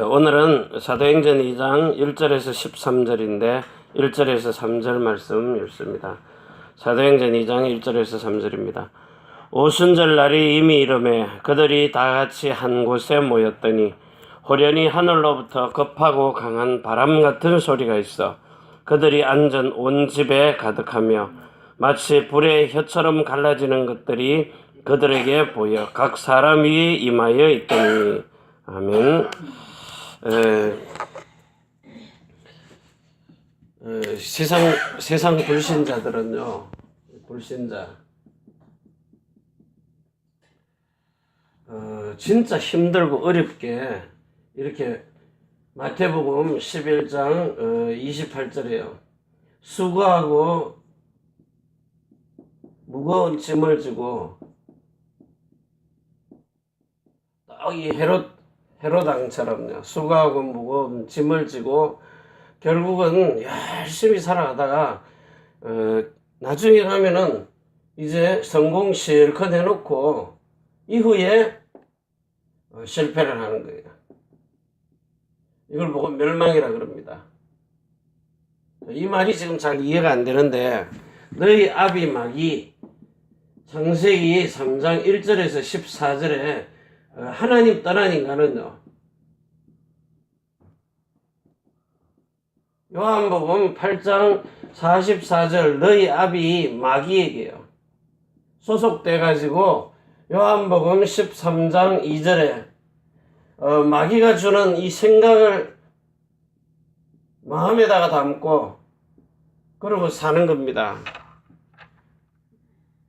오늘은 사도행전 2장 1절에서 13절인데 1절에서 3절 말씀 읽습니다. 사도행전 2장 1절에서 3절입니다. 오순절 날이 이미 이름에 그들이 다 같이 한 곳에 모였더니 호련히 하늘로부터 급하고 강한 바람 같은 소리가 있어 그들이 앉은 온 집에 가득하며 마치 불의 혀처럼 갈라지는 것들이 그들에게 보여 각 사람 위에 임하여 있더니 아멘. 에, 에, 세상 세상 불신자들은요 불신자. 어, 진짜 힘들고 어렵게 이렇게 마태복음 11장 어, 28절에요. 수고하고 무거운 짐을 지고 딱 이 헤롯 헤로당처럼요. 수고하고 무거운 짐을 지고 결국은 열심히 살아가다가 어, 나중에 가면은 이제 성공 실컷 해놓고 이후에 어, 실패를 하는 거예요. 이걸 보고 멸망이라 그럽니다. 이 말이 지금 잘 이해가 안 되는데 너희 아비막이 창세기 3장 1절에서 14절에 어, 하나님 떠난 인간은요. 요한복음 8장 44절 너희 아비 마귀에게요. 소속돼 가지고 요한복음 13장 2절에 어, 마귀가 주는 이 생각을 마음에다가 담고 그러고 사는 겁니다.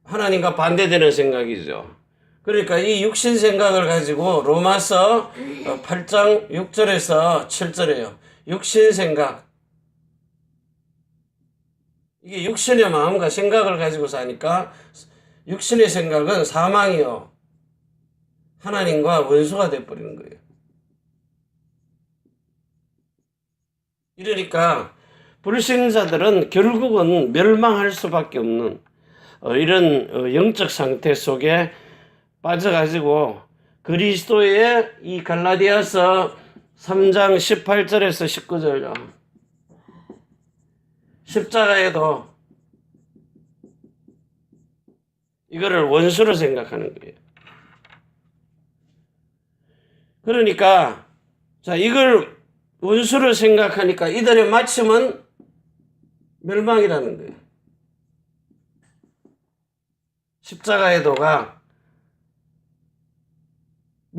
하나님과 반대되는 생각이죠. 그러니까 이 육신 생각을 가지고 로마서 8장 6절에서 7절에요. 육신 생각. 이게 육신의 마음과 생각을 가지고 사니까 육신의 생각은 사망이요. 하나님과 원수가 돼버리는 거예요. 이러니까 불신자들은 결국은 멸망할 수밖에 없는 어, 이런 어, 영적 상태 속에 빠져가지고 그리스도의 이 갈라디아서 3장 18절에서 19절요. 십자가에도 이거를 원수로 생각하는 거예요. 그러니까 자 이걸 원수로 생각하니까 이들의 마침은 멸망이라는 거예요. 십자가의 도가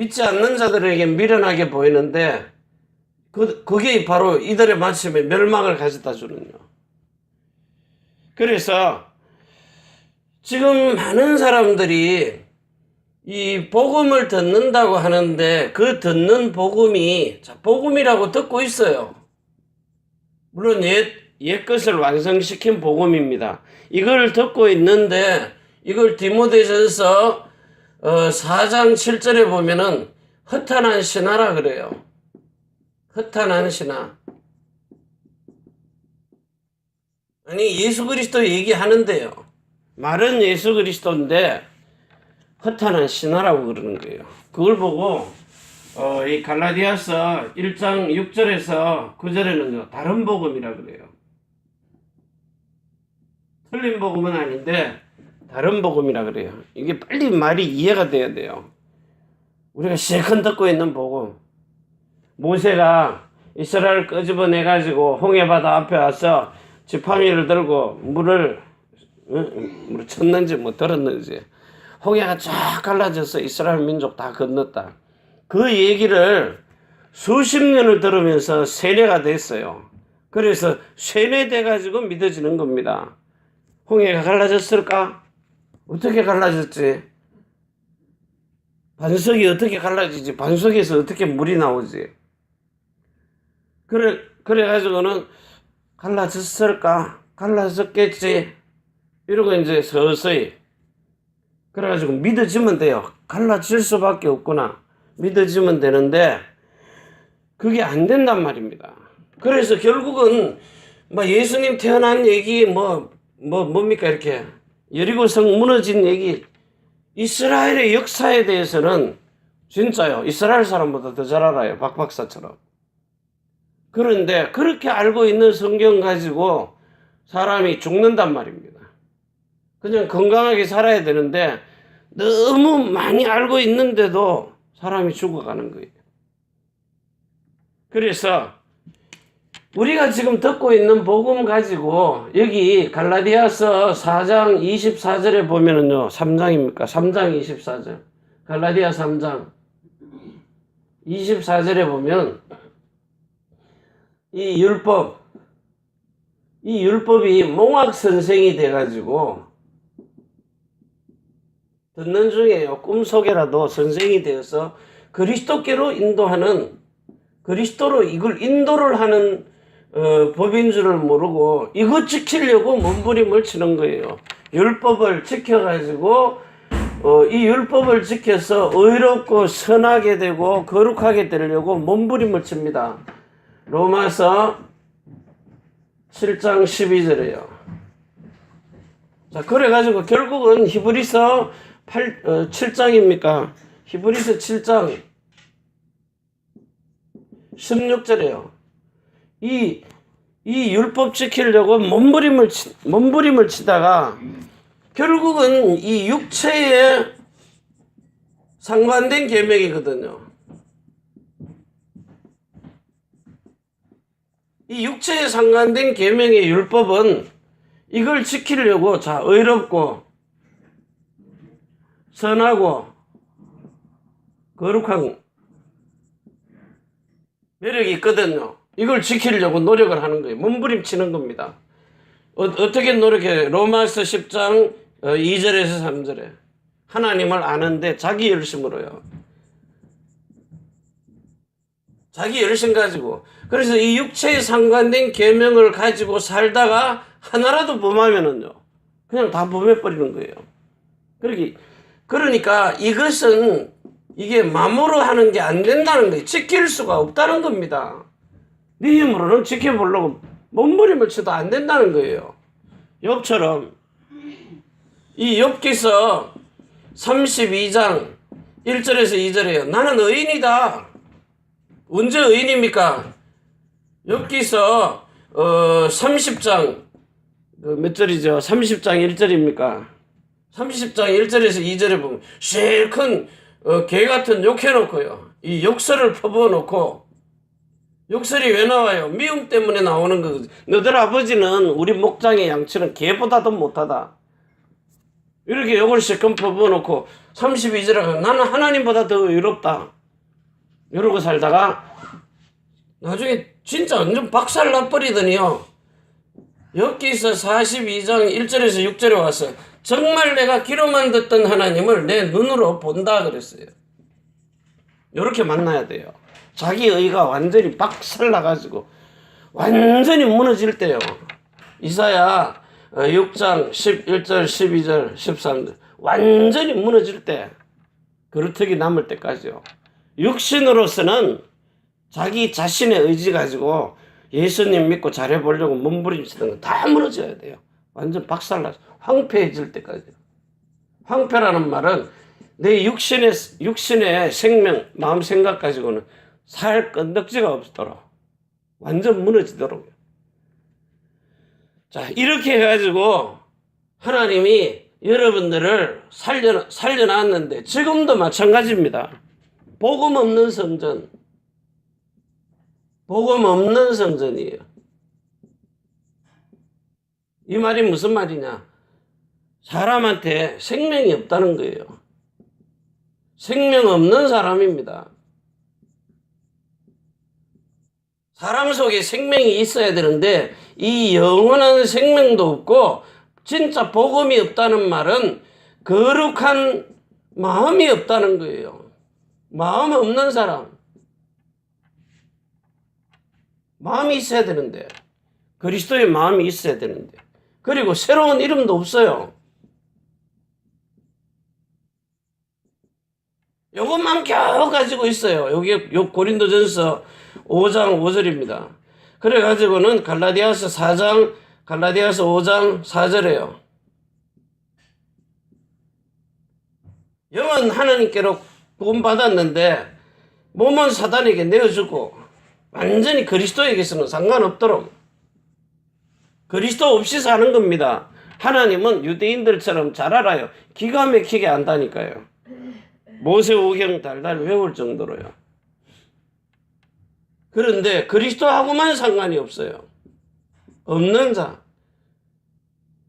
믿지 않는 자들에게 미련하게 보이는데 그, 그게 바로 이들의 마침에 멸망을 가져다 주는요. 그래서 지금 많은 사람들이 이 복음을 듣는다고 하는데 그 듣는 복음이 자, 복음이라고 듣고 있어요. 물론 옛, 옛 것을 완성시킨 복음입니다. 이걸 듣고 있는데 이걸 디모데전서 어, 4장 7절에 보면은 허탄한 신하라 그래요. 허탄한 신하. 아니 예수 그리스도 얘기하는데요. 말은 예수 그리스도인데 허탄한 신하라고 그러는 거예요. 그걸 보고 어, 이 갈라디아서 1장 6절에서 9절에는 다른 복음이라 그래요. 틀린 복음은 아닌데 다른 복음이라 그래요. 이게 빨리 말이 이해가 돼야 돼요. 우리가 실컷 듣고 있는 복음. 모세가 이스라엘 끄집어내 가지고 홍해바다 앞에 와서 지팡이를 들고 물을 응? 물을 쳤는지 뭐 들었는지 홍해가 쫙 갈라져서 이스라엘 민족 다 건넜다. 그 얘기를 수십 년을 들으면서 세뇌가 됐어요. 그래서 세뇌돼 가지고 믿어지는 겁니다. 홍해가 갈라졌을까? 어떻게 갈라졌지? 반석이 어떻게 갈라지지? 반석에서 어떻게 물이 나오지? 그래, 그래가지고는 갈라졌을까? 갈라졌겠지? 이러고 이제 서서히. 그래가지고 믿어지면 돼요. 갈라질 수밖에 없구나. 믿어지면 되는데, 그게 안 된단 말입니다. 그래서 결국은, 뭐 예수님 태어난 얘기, 뭐, 뭐, 뭡니까, 이렇게. 여리고성 무너진 얘기, 이스라엘의 역사에 대해서는 진짜요. 이스라엘 사람보다 더 잘 알아요. 박 박사처럼. 그런데 그렇게 알고 있는 성경 가지고 사람이 죽는단 말입니다. 그냥 건강하게 살아야 되는데 너무 많이 알고 있는데도 사람이 죽어가는 거예요. 그래서 우리가 지금 듣고 있는 복음 가지고 여기 갈라디아서 4장 24절에 보면은요. 3장입니까? 3장 24절. 갈라디아 3장 24절에 보면 이 율법 이 율법이 몽학 선생이 돼 가지고 듣는 중에요. 꿈속에라도 선생이 되어서 그리스도께로 인도하는 그리스도로 이걸 인도를 하는 어, 법인 줄을 모르고 이거 지키려고 몸부림을 치는 거예요. 율법을 지켜가지고 어, 이 율법을 지켜서 의롭고 선하게 되고 거룩하게 되려고 몸부림을 칩니다. 로마서 7장 12절에요. 자, 그래가지고 결국은 히브리서 8, 어, 7장입니까? 히브리서 7장 16절에요. 이, 이 율법 지키려고 몸부림을, 치, 몸부림을 치다가 결국은 이 육체에 상관된 계명이거든요. 이 육체에 상관된 계명의 율법은 이걸 지키려고 자 의롭고 선하고 거룩한 매력이 있거든요. 이걸 지키려고 노력을 하는 거예요. 몸부림치는 겁니다. 어, 떻게 노력해? 로마서 10장 2절에서 3절에 하나님을 아는데 자기 열심으로요. 자기 열심 가지고 그래서 이 육체에 상관된 계명을 가지고 살다가 하나라도 범하면은요 그냥 다 범해버리는 거예요. 그러기 그러니까 이것은 이게 마음으로 하는 게 안 된다는 거예요. 지킬 수가 없다는 겁니다. 네 힘으로는 지켜보려고 몸부림을 쳐도 안 된다는 거예요. 욥처럼 이 욥기서 32장 1절에서 2절에요. 나는 의인이다. 언제 의인입니까? 엽기서 어 30장 그몇 절이죠? 30장 1절입니까? 30장 1절에서 2절에 보면 실큰 어, 개 같은 욕해놓고요. 이 욕설을 퍼부어놓고 욕설이 왜 나와요? 미움 때문에 나오는 거. 너들 아버지는 우리 목장의 양치는 개보다도 못하다. 이렇게 욕을 실컷 퍼부어놓고 32절에 나는 하나님보다 더 의롭다. 이러고 살다가 나중에 진짜 완전 박살 나버리더니요. 여기서 42장 1절에서 6절에 와서 정말 내가 귀로만 듣던 하나님을 내 눈으로 본다 그랬어요. 이렇게 만나야 돼요. 자기 의가 완전히 박살 나가지고 완전히 무너질 때요. 이사야 6장 11절, 12절, 13절 완전히 무너질 때 그루터기 남을 때까지요. 육신으로서는 자기 자신의 의지 가지고 예수님 믿고 잘해보려고 몸부림치는 건다 무너져야 돼요. 완전 박살나서 황폐해질 때까지. 황폐라는 말은 내 육신의 육신의 생명, 마음 생각 가지고는 살 건덕지가 없도록 완전 무너지도록요. 자 이렇게 해가지고 하나님이 여러분들을 살려 살려놨는데 지금도 마찬가지입니다. 복음 없는 성전. 복음 없는 성전이에요. 이 말이 무슨 말이냐? 사람한테 생명이 없다는 거예요. 생명 없는 사람입니다. 사람 속에 생명이 있어야 되는데 이 영원한 생명도 없고 진짜 복음이 없다는 말은 거룩한 마음이 없다는 거예요. 마음 없는 사람. 마음이 있어야 되는데. 그리스도의 마음이 있어야 되는데. 그리고 새로운 이름도 없어요. 요것만 겨우 가지고 있어요. 여기 요 고린도전서 5장 5절입니다. 그래 가지고는 갈라디아서 4장 갈라디아서 5장 4절에요. 영은 하나님께로 구원 받았는데 몸은 사단에게 내어주고 완전히 그리스도에게서는 상관없도록 그리스도 없이 사는 겁니다. 하나님은 유대인들처럼 잘 알아요. 기가 막히게 안다니까요. 모세오경 달달 외울 정도로요. 그런데 그리스도하고만 상관이 없어요. 없는 자.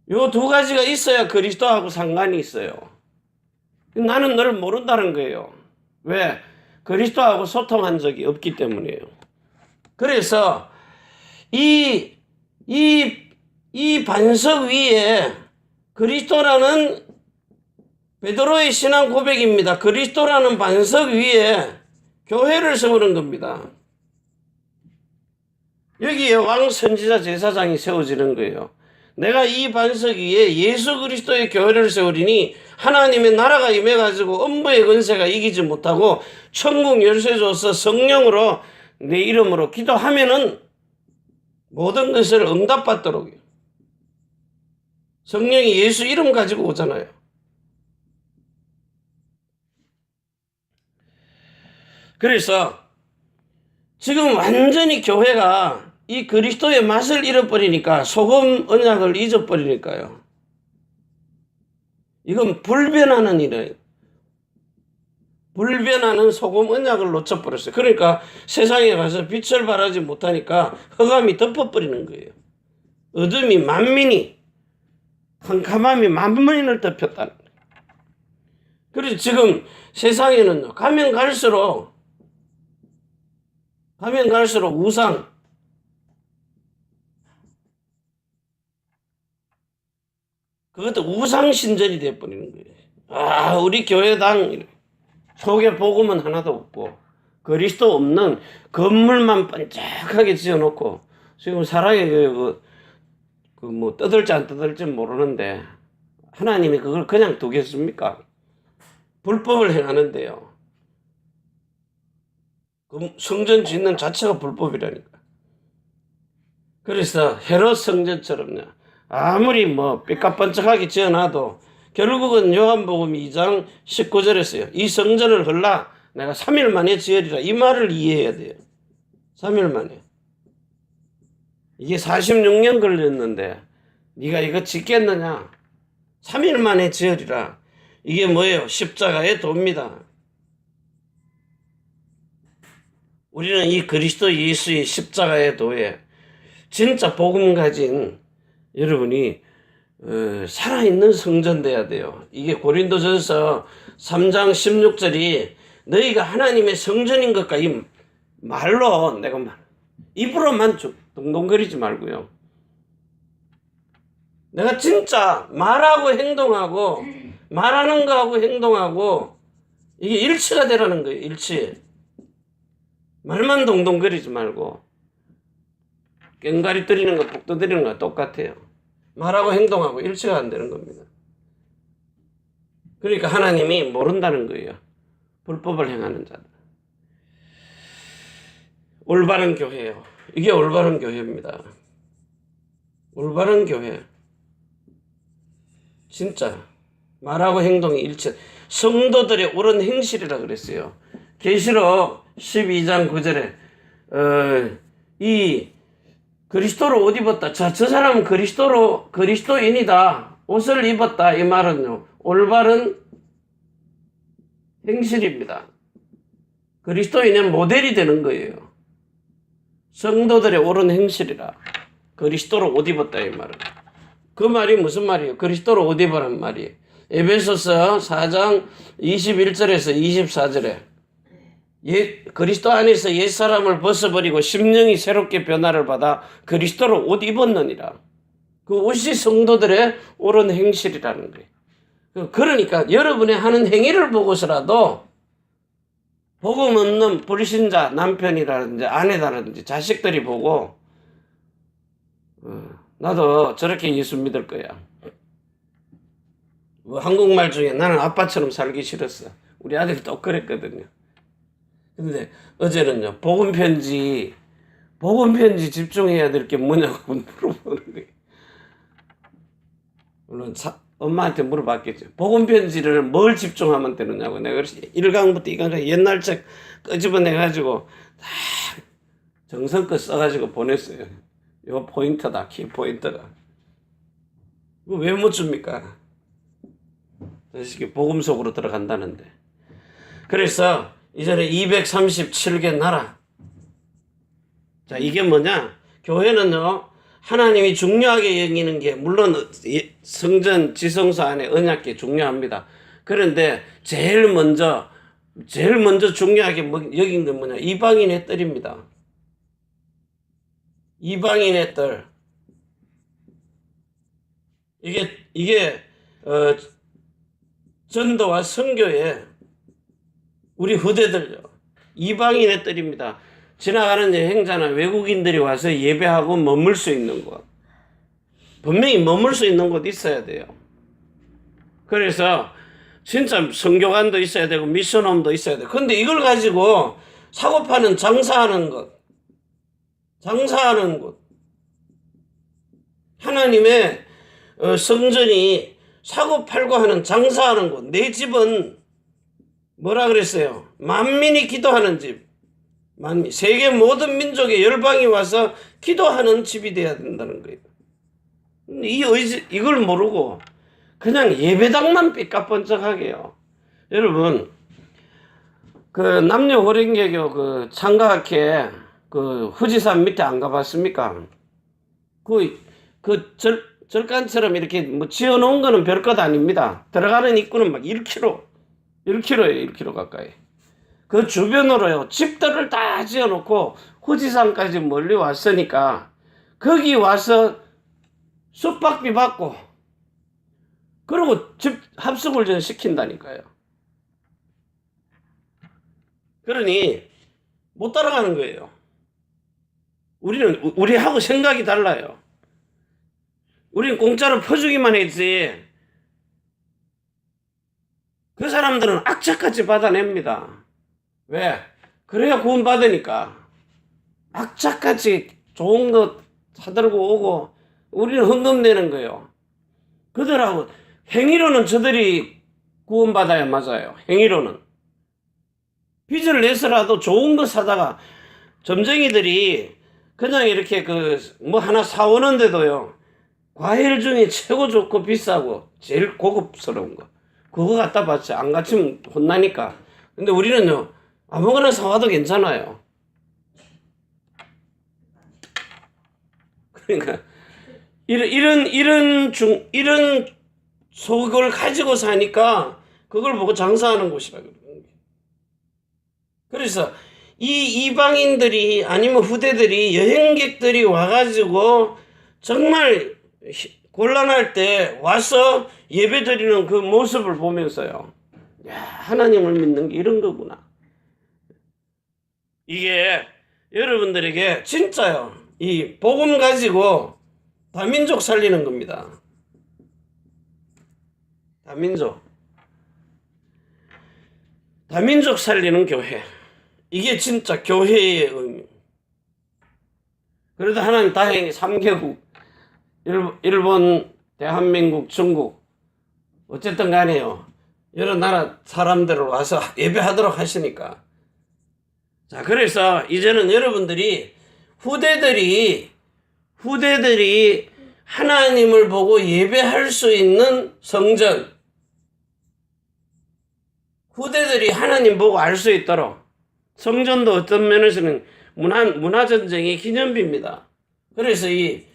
요 두 가지가 있어야 그리스도하고 상관이 있어요. 나는 너를 모른다는 거예요. 왜? 그리스도하고 소통한 적이 없기 때문이에요. 그래서 이, 이, 이 반석 위에 그리스도라는 베드로의 신앙 고백입니다. 그리스도라는 반석 위에 교회를 세우는 겁니다. 여기에 왕 선지자 제사장이 세워지는 거예요. 내가 이 반석 위에 예수 그리스도의 교회를 세우리니 하나님의 나라가 임해가지고 엄부의 권세가 이기지 못하고 천국 열쇠 줘서 성령으로 내 이름으로 기도하면은 모든 것을 응답받도록요. 성령이 예수 이름 가지고 오잖아요. 그래서 지금 완전히 교회가 이 그리스도의 맛을 잃어버리니까 소금 언약을 잊어버리니까요. 이건 불변하는 일이에요. 불변하는 소금 언약을 놓쳐버렸어요. 그러니까 세상에 가서 빛을 발하지 못하니까 흑암이 덮어버리는 거예요. 어둠이 만민이 캄캄함이 만민을 덮였다는 거예요. 그래서 지금 세상에는 가면 갈수록 가면 갈수록 우상 그것도 우상 신전이 돼버리는 거예요. 아 우리 교회당 속에 복음은 하나도 없고 그리스도 없는 건물만 반짝하게 지어놓고 지금 사랑의 그, 그 뭐 떠들지 안 떠들지 모르는데 하나님이 그걸 그냥 두겠습니까? 불법을 행하는데요. 그 성전 짓는 자체가 불법이라니까. 그래서 헤롯 성전처럼요. 아무리 뭐 삐까번쩍하게 지어놔도 결국은 요한복음 2장 19절에서요. 이 성전을 헐라 내가 3일 만에 지으리라. 이 말을 이해해야 돼요. 3일 만에. 이게 46년 걸렸는데 네가 이거 짓겠느냐? 3일 만에 지으리라. 이게 뭐예요? 십자가의 도입니다. 우리는 이 그리스도 예수의 십자가의 도에 진짜 복음 가진 여러분이 어, 살아있는 성전 돼야 돼요. 이게 고린도전서 3장 16절이 너희가 하나님의 성전인 것과 이 말로 내가 말 입으로만 좀 동동거리지 말고요. 내가 진짜 말하고 행동하고 말하는 거하고 행동하고 이게 일치가 되라는 거예요. 일치. 말만 동동거리지 말고 깽가리 때리는 거, 복도 때리는 거 똑같아요. 말하고 행동하고 일치가 안 되는 겁니다. 그러니까 하나님이 모른다는 거예요. 불법을 행하는 자들. 올바른 교회요. 이게 올바른 교회입니다. 올바른 교회. 진짜 말하고 행동이 일치. 성도들의 옳은 행실이라 그랬어요. 계시록 12장 9절에 어, 이 그리스도로 옷 입었다. 자, 저 사람은 그리스도로 그리스도인이다. 옷을 입었다. 이 말은요. 올바른 행실입니다. 그리스도인의 모델이 되는 거예요. 성도들의 옳은 행실이라. 그리스도로 옷 입었다 이 말은. 그 말이 무슨 말이에요? 그리스도로 옷 입으란 말이에요. 에베소서 4장 21절에서 24절에 예, 그리스도 안에서 옛 사람을 벗어버리고 심령이 새롭게 변화를 받아 그리스도로 옷 입었느니라. 그 옷이 성도들의 옳은 행실이라는 거예요. 그러니까 여러분의 하는 행위를 보고서라도 복음 없는 불신자 남편이라든지 아내라든지 자식들이 보고 어, 나도 저렇게 예수 믿을 거야. 뭐 한국말 중에 나는 아빠처럼 살기 싫었어. 우리 아들이 또 그랬거든요. 근데 어제는요, 복음 편지, 복음 편지 집중해야 될 게 뭐냐고 물어보는 거예요. 물론 사, 엄마한테 물어봤겠죠. 복음 편지를 뭘 집중하면 되느냐고. 내가 그래서 1강부터 2강까지 옛날 책 끄집어내가지고 다 정성껏 써가지고 보냈어요. 요 포인트다, 키 포인트가. 왜못 줍니까? 이게 복음 속으로 들어간다는데. 그래서 이전에 237개 나라. 자, 이게 뭐냐? 교회는요, 하나님이 중요하게 여기는 게, 물론 이 성전 지성소 안에 언약계 중요합니다. 그런데 제일 먼저, 제일 먼저 중요하게 뭐- 여긴 게 뭐냐? 이방인의 뜰입니다. 이방인의 뜰. 이게, 이게, 어, 전도와 선교에 우리 후대들요. 이방인의 뜰입니다. 지나가는 여행자나 외국인들이 와서 예배하고 머물 수 있는 곳. 분명히 머물 수 있는 곳 있어야 돼요. 그래서 진짜 성교관도 있어야 되고 미션홈도 있어야 돼. 근데 이걸 가지고 사고 파는 장사하는 것. 장사하는 곳. 하나님의 어, 성전이 사고 팔고 하는 장사하는 곳. 내 집은 뭐라 그랬어요? 만민이 기도하는 집. 만민. 세계 모든 민족의 열방이 와서 기도하는 집이 돼야 된다는 거예요. 이 의지, 이걸 모르고 그냥 예배당만 삐까번쩍하게요. 여러분, 그 남녀 호랭개교 그 창가학회 그 후지산 밑에 안 가봤습니까? 그, 그 절, 절간처럼 이렇게 뭐 지어놓은 거는 별것 아닙니다. 들어가는 입구는 막 1km, 1km예요, 1km 가까이. 그 주변으로요, 집들을 다 지어놓고 후지산까지 멀리 왔으니까 거기 와서 숙박비 받고 그리고 집 합숙을 전 시킨다니까요. 그러니 못 따라가는 거예요. 우리는 우- 우리하고 생각이 달라요. 우리는 공짜로 퍼주기만 했지. 그 사람들은 악착같이 받아냅니다. 왜? 그래야 구원 받으니까. 악착같이 좋은 거 사들고 오고 우리는 헌금 내는 거예요. 그들하고 행위로는 저들이 구원받아야 맞아요. 행위로는. 빚을 내서라도 좋은 거 사다가 점쟁이들이 그냥 이렇게 그 뭐 하나 사오는데도요. 과일 중에 최고 좋고 비싸고 제일 고급스러운 거. 그거 갖다 받지. 안 갖추면 혼나니까. 근데 우리는요. 아무거나 사와도 괜찮아요. 그러니까 이런 이런 이런 중 이런 속을 가지고 사니까 그걸 보고 장사하는 곳이라 그러는 거예요. 그래서 이 이방인들이 아니면 후대들이 여행객들이 와가지고 정말 히- 곤란할 때 와서 예배 드리는 그 모습을 보면서요. 야, 하나님을 믿는 게 이런 거구나. 이게 여러분들에게 진짜요. 이 복음 가지고 다민족 살리는 겁니다. 다민족. 다민족 살리는 교회. 이게 진짜 교회의 의미. 그래도 하나님 다행히 3개국, 일본, 대한민국, 중국, 어쨌든 간에요. 여러 나라 사람들을 와서 예배하도록 하시니까. 자, 그래서 이제는 여러분들이 후대들이, 후대들이 하나님을 보고 예배할 수 있는 성전, 후대들이 하나님 보고 알 수 있도록 성전도 어떤 면에서는 문화, 문화 전쟁의 기념비입니다. 그래서 이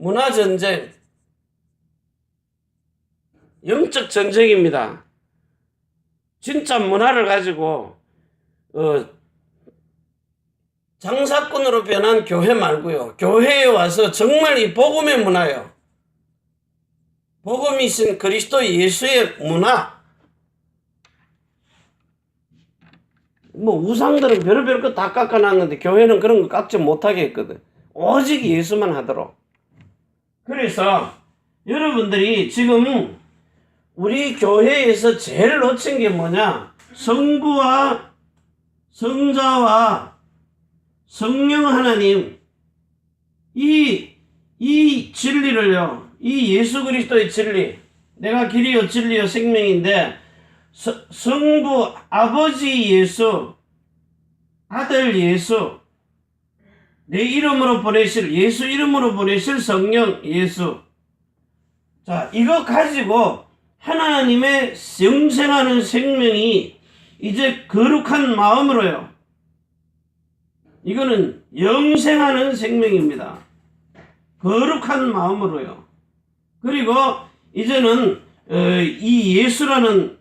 문화전쟁, 영적 전쟁입니다. 진짜 문화를 가지고, 어, 장사꾼으로 변한 교회 말고요. 교회에 와서 정말 이 복음의 문화요. 복음이신 그리스도 예수의 문화. 뭐 우상들은 별의별 거 다 깎아놨는데 교회는 그런 거 깎지 못하게 했거든. 오직 예수만 하도록. 그래서 여러분들이 지금 우리 교회에서 제일 놓친 게 뭐냐? 성부와 성자와 성령 하나님 이, 이 진리를요, 이 예수 그리스도의 진리, 내가 길이요 진리요 생명인데 서- 성부 아버지 예수 아들 예수 내 이름으로 보내실 예수 이름으로 보내실 성령 예수. 자 이거 가지고 하나님의 영생하는 생명이 이제 거룩한 마음으로요. 이거는 영생하는 생명입니다. 거룩한 마음으로요. 그리고 이제는 어, 이 예수라는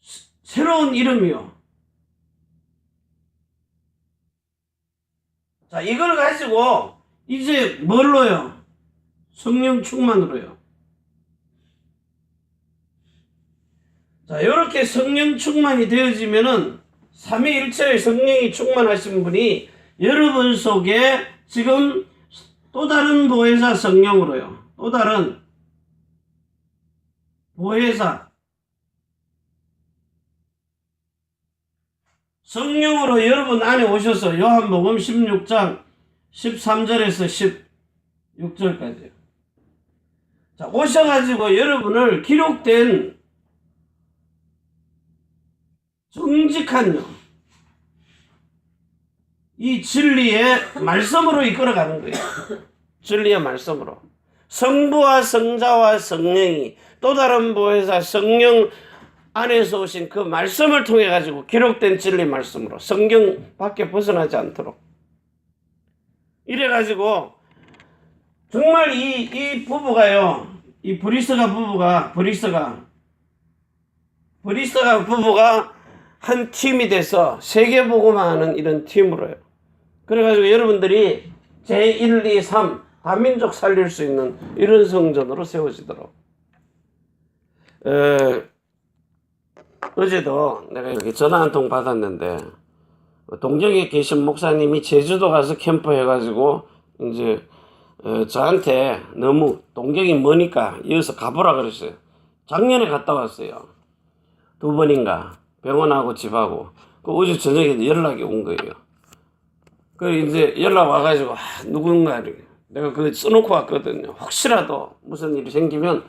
스- 새로운 이름이요. 자, 이걸 가지고 이제 뭘로요? 성령 충만으로요. 자, 이렇게 성령 충만이 되어지면은 삼위일체의 성령이 충만하신 분이 여러분 속에 지금 또 다른 보혜사 성령으로요. 또 다른 보혜사 성령으로 여러분 안에 오셔서 요한복음 16장 13절에서 16절까지. 자 오셔가지고 여러분을 기록된 정직한요 이 진리의 말씀으로 이끌어가는 거예요. 진리의 말씀으로. 성부와 성자와 성령이 또 다른 보혜사 성령 안에서 오신 그 말씀을 통해 가지고 기록된 진리 말씀으로 성경 밖에 벗어나지 않도록. 이래 가지고 정말 이, 이 부부가요 이 브리스가 부부가 브리스가 브리스가 부부가 한 팀이 돼서 세계보고만 는 이런 팀으로요. 그래가지고 여러분들이 제1, 2, 3 다민족 살릴 수 있는 이런 성전으로 세워지도록. 에, 어제도 내가 이렇게 전화 한 통 받았는데 동경에 계신 목사님이 제주도 가서 캠프 해가지고 이제 어, 저한테 너무 동경이 머니까 여기서 가보라 그랬어요. 작년에 갔다 왔어요. 두 번인가 병원하고 집하고 그 어제 저녁에 연락이 온 거예요. 그 이제 연락 와가지고 아, 누군가 이렇게 내가 그 써놓고 왔거든요. 혹시라도 무슨 일이 생기면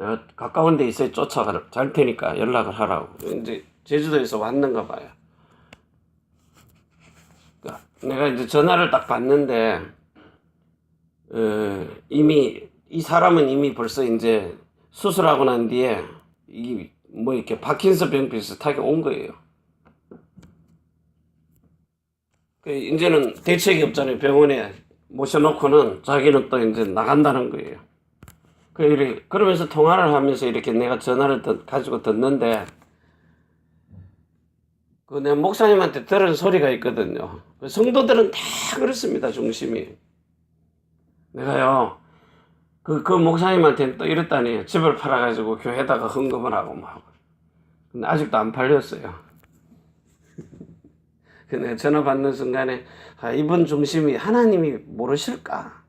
내가 가까운 데 있어야 쫓아갈 잘 테니까 연락을 하라고. 이제 제주도에서 왔는가 봐요. 그러니까 내가 이제 전화를 딱 받는데 어, 이미 이 사람은 이미 벌써 이제 수술하고 난 뒤에 이 뭐 이렇게 파킨슨 병 비슷하게 온 거예요. 그 이제는 대책이 없잖아요. 병원에 모셔놓고는 자기는 또 이제 나간다는 거예요. 그 그러면서 통화를 하면서 이렇게 내가 전화를 듣- 가지고 듣는데 그 내 목사님한테 들은 소리가 있거든요. 그 성도들은 다 그렇습니다. 중심이. 내가요. 그, 그 목사님한테 또 이랬다니 집을 팔아가지고 교회에다가 헌금을 하고 막. 근데 아직도 안 팔렸어요. 근데 전화 받는 순간에 아, 이번 중심이 하나님이 모르실까?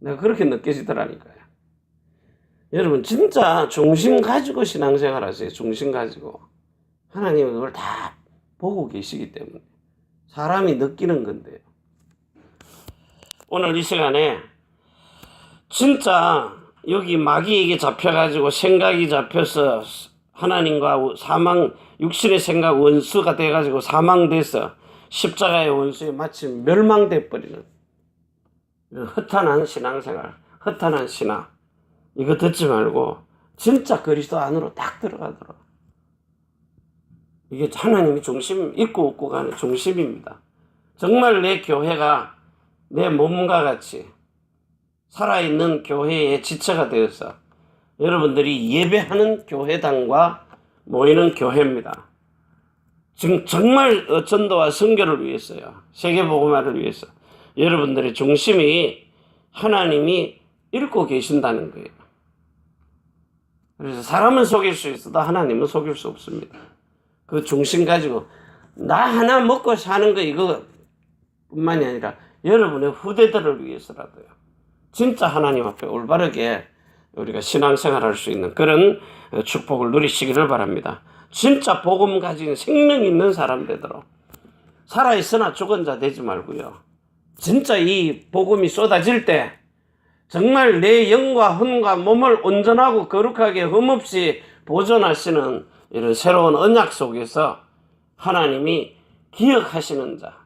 내가 그렇게 느껴지더라니까요. 여러분 진짜 중심 가지고 신앙생활 하세요. 중심 가지고 하나님은 그걸 다 보고 계시기 때문에 사람이 느끼는 건데요. 오늘 이 시간에 진짜 여기 마귀에게 잡혀가지고 생각이 잡혀서 하나님과 사망 육신의 생각 원수가 돼가지고 사망돼서 십자가의 원수에 마치 멸망돼 버리는 허탄한 신앙생활, 허탄한 신앙 이거 듣지 말고 진짜 그리스도 안으로 딱 들어가도록 이게 하나님이 중심 있고 없고 가는 중심입니다. 정말 내 교회가 내 몸과 같이 살아있는 교회의 지체가 되어서 여러분들이 예배하는 교회당과 모이는 교회입니다. 지금 정말 어, 전도와 선교를 위해서요. 세계복음화를 위해서 여러분들의 중심이 하나님이 읽고 계신다는 거예요. 그래서 사람은 속일 수 있어도 하나님은 속일 수 없습니다. 그 중심 가지고 나 하나 먹고 사는 거 이거 뿐만이 아니라 여러분의 후대들을 위해서라도요. 진짜 하나님 앞에 올바르게 우리가 신앙생활 할 수 있는 그런 축복을 누리시기를 바랍니다. 진짜 복음 가진 생명 있는 사람 되도록 살아있으나 죽은 자 되지 말고요. 진짜 이 복음이 쏟아질 때 정말 내 영과 혼과 몸을 온전하고 거룩하게 흠없이 보존하시는 이런 새로운 언약 속에서 하나님이 기억하시는 자,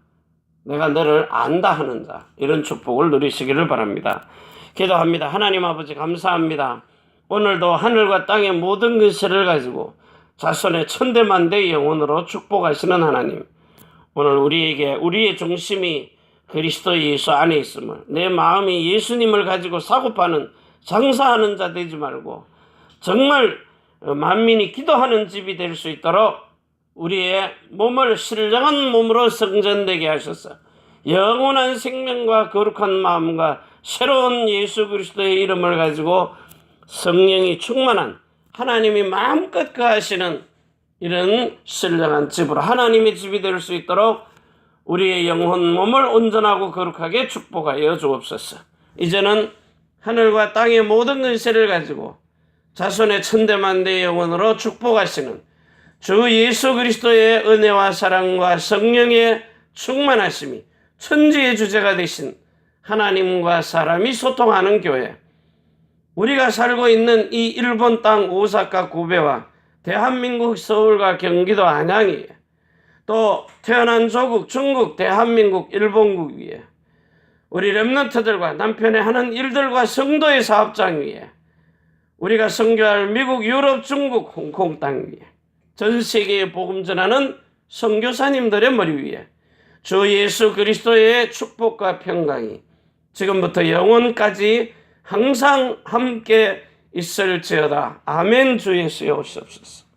내가 너를 안다 하는 자, 이런 축복을 누리시기를 바랍니다. 기도합니다. 하나님 아버지 감사합니다. 오늘도 하늘과 땅의 모든 것을 가지고 자손의 천대만대 영혼으로 축복하시는 하나님. 오늘 우리에게 우리의 중심이 그리스도 예수 안에 있음을 내 마음이 예수님을 가지고 사고파는 장사하는 자 되지 말고 정말 만민이 기도하는 집이 될 수 있도록 우리의 몸을 신령한 몸으로 성전되게 하셔서 영원한 생명과 거룩한 마음과 새로운 예수 그리스도의 이름을 가지고 성령이 충만한 하나님이 마음껏 거하시는 이런 신령한 집으로 하나님의 집이 될 수 있도록 우리의 영혼 몸을 온전하고 거룩하게 축복하여 주옵소서. 이제는 하늘과 땅의 모든 근세를 가지고 자손의 천대만대 영혼으로 축복하시는 주 예수 그리스도의 은혜와 사랑과 성령의 충만하심이 천지의 주제가 되신 하나님과 사람이 소통하는 교회. 우리가 살고 있는 이 일본 땅 오사카 구베와 대한민국 서울과 경기도 안양이 또 태어난 조국 중국 대한민국 일본국 위에 우리 렘넌트들과 남편의 하는 일들과 성도의 사업장 위에 우리가 선교할 미국 유럽 중국 홍콩 땅 위에 전 세계에 복음 전하는 선교사님들의 머리 위에 주 예수 그리스도의 축복과 평강이 지금부터 영원까지 항상 함께 있을지어다. 아멘 주 예수여 오시옵소서.